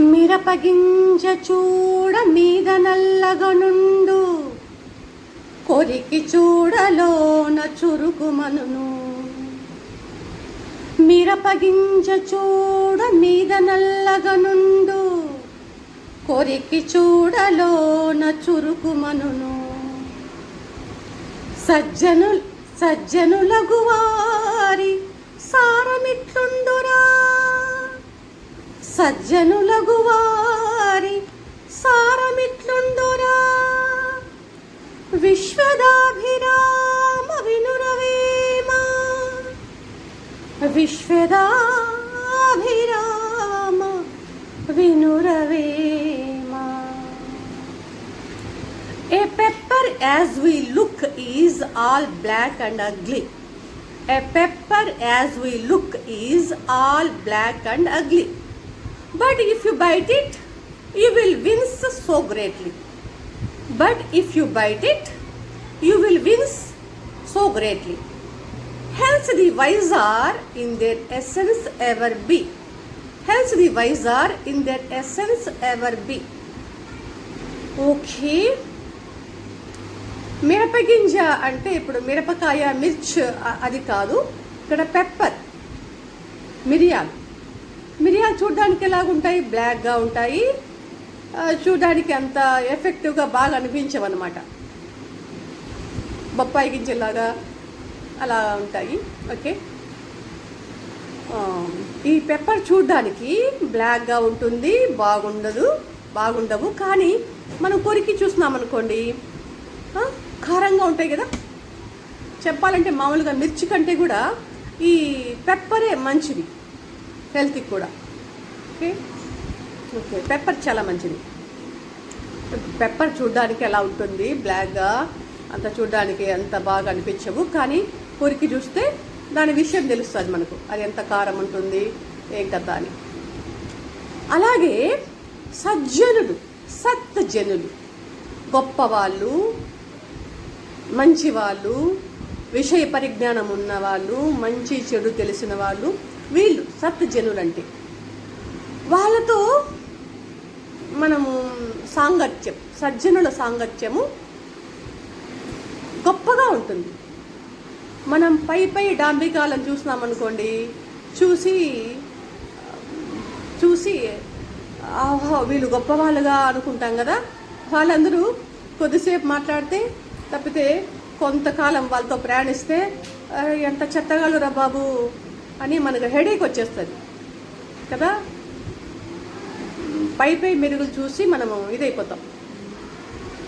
మిరపగింజ చూడ మీద నల్లగనుండు కొరికి చూడలోన చురుకుమనును. మిరపగింజ చూడ మీద నల్లగనుండు కొరికి చూడలోన చురుకుమనును. సజ్జను సజ్జనులగువారి సారమిట్లుండురా. సజ్జనులగు వారి సారమిట్లుండురా విశ్వదాభిరామ వినురవేమ విశ్వదాభిరామ వినురవేమ A pepper as we look is all black and ugly. A pepper as we look is all black and ugly. But if you bite it you will wins so greatly but if you bite it you will wins so greatly helps the wise are in their essence ever be health the wise are in their essence ever be okay మిరప గింజ అంటే ఇప్పుడు మిరపకాయ మిర్చ్ అది కాదు. ఇక్కడ pepper మిరియాలు. మిరియాలు చూడడానికి ఎలాగుంటాయి? బ్లాక్గా ఉంటాయి. చూడడానికి అంత ఎఫెక్టివ్గా బాగా అనిపించవు అనమాట బొప్పాయి గింజలాగా అలా ఉంటాయి. ఓకే? ఈ పెప్పర్ చూడడానికి బ్లాక్గా ఉంటుంది బాగుండదు బాగుండవు. కానీ మనం కొరికి చూస్తున్నామనుకోండి కారంగా ఉంటాయి కదా? చెప్పాలంటే మామూలుగా మిర్చి కంటే కూడా ఈ పెప్పరే మంచిది. హెల్త్కి కూడా. ఓకే. ఓకే పెప్పర్ చాలా మంచిది. పెప్పర్ చూడడానికి ఎలా ఉంటుంది? బ్లాక్గా అంత చూడడానికి అంత బాగా అనిపించవు. కానీ కొరికి చూస్తే దాని విషయం తెలుస్తుంది మనకు. అది ఎంత కారం ఉంటుంది ఏం కథ అని. అలాగే సజ్జనులు సత్జనులు గొప్పవాళ్ళు మంచివాళ్ళు విషయ పరిజ్ఞానం ఉన్నవాళ్ళు మంచి చెడు తెలిసిన వాళ్ళు వీళ్ళు సత్జనులు అంటే వాళ్ళతో మనము సాంగత్యం సజ్జనుల సాంగత్యము గొప్పగా ఉంటుంది. మనం పై పై డాంబికాలను చూసినామనుకోండి చూసి చూసి ఆహో వీళ్ళు గొప్పవాళ్ళుగా అనుకుంటాం కదా. వాళ్ళందరూ కొద్దిసేపు మాట్లాడితే తప్పితే కొంతకాలం వాళ్ళతో ప్రయాణిస్తే ఎంత చెత్తగాలురా బాబు అని మనకు హెడేక్ వచ్చేస్తుంది. కదా? పై పై మెరుగులు చూసి మనము ఇదైపోతాం.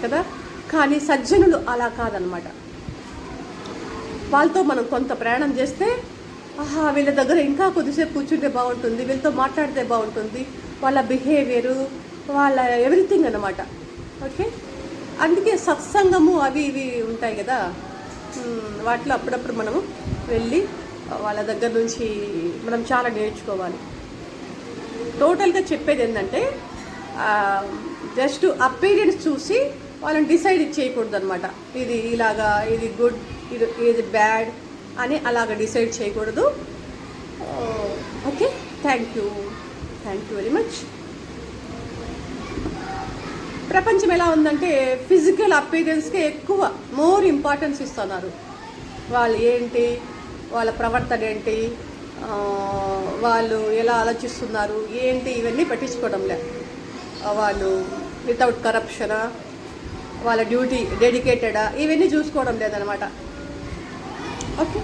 కదా? కానీ సజ్జనులు అలా కాదనమాట. వాళ్ళతో మనం కొంత ప్రయాణం చేస్తే ఆహా వీళ్ళ దగ్గర ఇంకా కొద్దిసేపు కూర్చుంటే బాగుంటుంది వీళ్ళతో మాట్లాడితే బాగుంటుంది వాళ్ళ బిహేవియరు వాళ్ళ ఎవ్రీథింగ్ అనమాట ఓకే? అందుకే సత్సంగము అవి ఇవి ఉంటాయి కదా? వాటిలో అప్పుడప్పుడు మనము వెళ్ళి వాళ్ళ దగ్గర నుంచి మనం చాలా నేర్చుకోవాలి. టోటల్గా చెప్పేది ఏంటంటే జస్ట్ అపీరియన్స్ చూసి వాళ్ళని డిసైడ్ చేయకూడదు అనమాట ఇది ఇలాగా ఇది గుడ్ ఇది ఇది బ్యాడ్ అని అలాగ డిసైడ్ చేయకూడదు. Okay thank you. Thank you very much. ప్రపంచం ఎలా ఉందంటే ఫిజికల్ అపీరియన్స్కే ఎక్కువ మోర్ ఇంపార్టెన్స్ ఇస్తున్నారు. వాళ్ళు ఏంటి వాళ్ళ ప్రవర్తన ఏంటి? వాళ్ళు ఎలా ఆలోచిస్తున్నారు? ఏంటి? ఇవన్నీ పట్టించుకోవడం లే వాళ్ళు వితౌట్ కరప్షనా వాళ్ళ డ్యూటీ డెడికేటెడా ఇవన్నీ చూసుకోవడం లేదనమాట ఓకే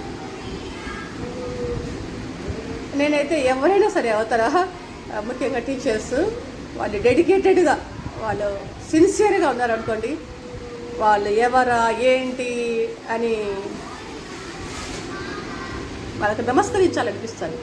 నేనైతే ఎవరైనా సరే అవతరా ముఖ్యంగా టీచర్స్ వాళ్ళు డెడికేటెడ్గా వాళ్ళు సిన్సియర్గా ఉన్నారనుకోండి వాళ్ళు ఎవరా ఏంటి అని వాళ్ళకి నమస్కరించాలనిపిస్తుంది.